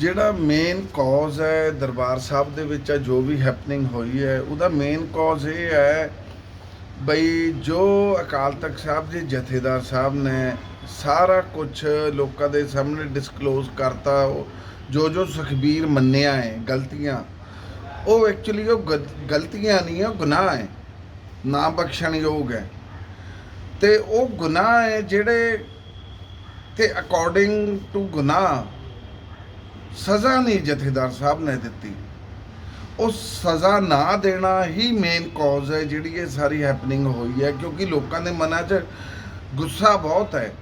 ਜਿਹੜਾ ਮੇਨ ਕਾਜ਼ ਹੈ ਦਰਬਾਰ ਸਾਹਿਬ ਦੇ ਵਿੱਚ ਜੋ ਵੀ ਹੈਪਨਿੰਗ ਹੋਈ ਹੈ, ਉਹਦਾ ਮੇਨ ਕਾਜ਼ ਇਹ ਹੈ ਬਈ ਜੋ ਅਕਾਲ ਤਖਤ ਸਾਹਿਬ ਦੇ ਜਥੇਦਾਰ ਸਾਹਿਬ ਨੇ ਸਾਰਾ ਕੁਝ ਲੋਕਾਂ ਦੇ ਸਾਹਮਣੇ ਡਿਸਕਲੋਜ਼ ਕਰਤਾ, ਉਹ ਜੋ ਜੋ ਸੁਖਬੀਰ ਮੰਨਿਆ ਹੈ, ਗਲਤੀਆਂ, ਉਹ ਐਕਚੁਅਲੀ ਉਹ ਗਲਤੀਆਂ ਨਹੀਂ ਹੈ, ਉਹ ਗੁਨਾਹ ਹੈ, ਨਾ ਬਖਸ਼ਣਯੋਗ ਹੈ। ਤੇ ਉਹ ਗੁਨਾਹ ਹੈ ਜਿਹੜੇ ਤੇ ਅਕੋਰਡਿੰਗ ਟੂ ਗੁਨਾਹ ਸਜ਼ਾ ਨਹੀਂ ਜਥੇਦਾਰ ਸਾਹਿਬ ਨੇ ਦਿੱਤੀ। ਉਹ ਸਜ਼ਾ ਨਾ ਦੇਣਾ ਹੀ ਮੇਨ ਕਾਜ਼ ਹੈ ਜਿਹੜੀ ਇਹ ਸਾਰੀ ਹੈਪਨਿੰਗ ਹੋਈ ਹੈ, ਕਿਉਂਕਿ ਲੋਕਾਂ ਦੇ ਮਨਾਂ 'ਚ ਗੁੱਸਾ ਬਹੁਤ ਹੈ।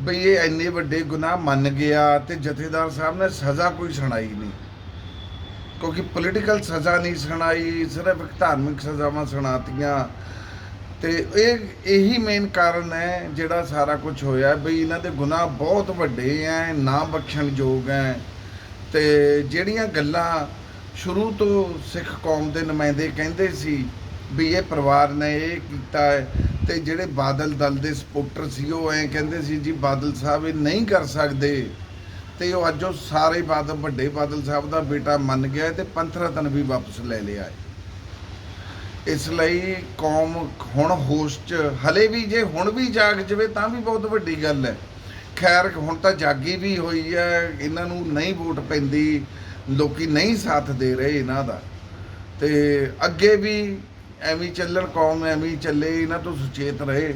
ਬਈ ਇਹ ਇੰਨੇ ਵੱਡੇ ਗੁਨਾਹ ਮੰਨ ਗਿਆ ਤੇ ਜਥੇਦਾਰ ਸਾਹਿਬ ਨੇ ਸਜ਼ਾ ਕੋਈ ਸੁਣਾਈ ਨਹੀਂ। ਕਿਉਂਕਿ ਪੋਲੀਟੀਕਲ ਸਜ਼ਾ ਨਹੀਂ ਸੁਣਾਈ, ਸਿਰਫ ਧਾਰਮਿਕ ਸਜ਼ਾਵਾਂ ਸੁਣਾਤੀਆਂ। ਤੇ ਇਹ, ਇਹੀ ਮੇਨ ਕਾਰਨ ਹੈ ਜਿਹੜਾ ਸਾਰਾ ਕੁਝ ਹੋਇਆ। ਬਈ ਇਹਨਾਂ ਦੇ ਗੁਨਾਹ ਬਹੁਤ ਵੱਡੇ ਹੈ ਨਾ ਬਖਸ਼ਣਯੋਗ ਹੈ ਤੇ ਜਿਹੜੀਆਂ ਗੱਲਾਂ ਸ਼ੁਰੂ ਤੋਂ ਸਿੱਖ ਕੌਮ ਦੇ ਨੁਮਾਇੰਦੇ ਕਹਿੰਦੇ ਸੀ ਵੀ ਇਹ ਪਰਿਵਾਰ ਨੇ ਇਹ ਕੀਤਾ ਹੈ ਤੇ ਜਿਹੜੇ ਬਾਦਲ ਦਲ ਦੇ ਸਪੋਰਟਰ ਸੀ, ਉਹ ਐਂ ਕਹਿੰਦੇ ਸੀ, ਜੀ ਬਾਦਲ ਸਾਹਿਬ ਇਹ ਨਹੀਂ ਕਰ ਸਕਦੇ। ਤੇ ਉਹ ਅੱਜ ਉਹ ਸਾਰੇ ਬਾਦਲ ਵੱਡੇ ਬਾਦਲ ਸਾਹਿਬ ਦਾ ਬੇਟਾ ਮੰਨ ਗਿਆ ਹੈ ਤੇ ਪੰਥ ਰਤਨ ਵੀ ਵਾਪਸ ਲੈ ਲਿਆ ਹੈ। ਇਸ ਲਈ ਕੌਮ ਹੁਣ ਹੋਸ਼ 'ਚ, ਹਲੇ ਵੀ ਜੇ ਹੁਣ ਵੀ ਜਾਗ ਜਵੇ ਤਾਂ ਵੀ ਬਹੁਤ ਵੱਡੀ ਗੱਲ ਹੈ। ਖੈਰ, ਹੁਣ ਤਾਂ ਜਾਗੀ ਵੀ ਹੋਈ ਹੈ, ਇਹਨਾਂ ਨੂੰ ਨਹੀਂ ਵੋਟ ਪੈਂਦੀ, ਲੋਕੀ ਨਹੀਂ ਸਾਥ ਦੇ ਰਹੇ ਇਹਨਾਂ ਦਾ। ਤੇ ਅੱਗੇ ਵੀ ਐਵੇਂ ਚੱਲਣ, ਕੌਮ ਐਵੇਂ ਚੱਲੇ, ਇਹਨਾਂ ਤੋਂ ਸੁਚੇਤ ਰਹੇ।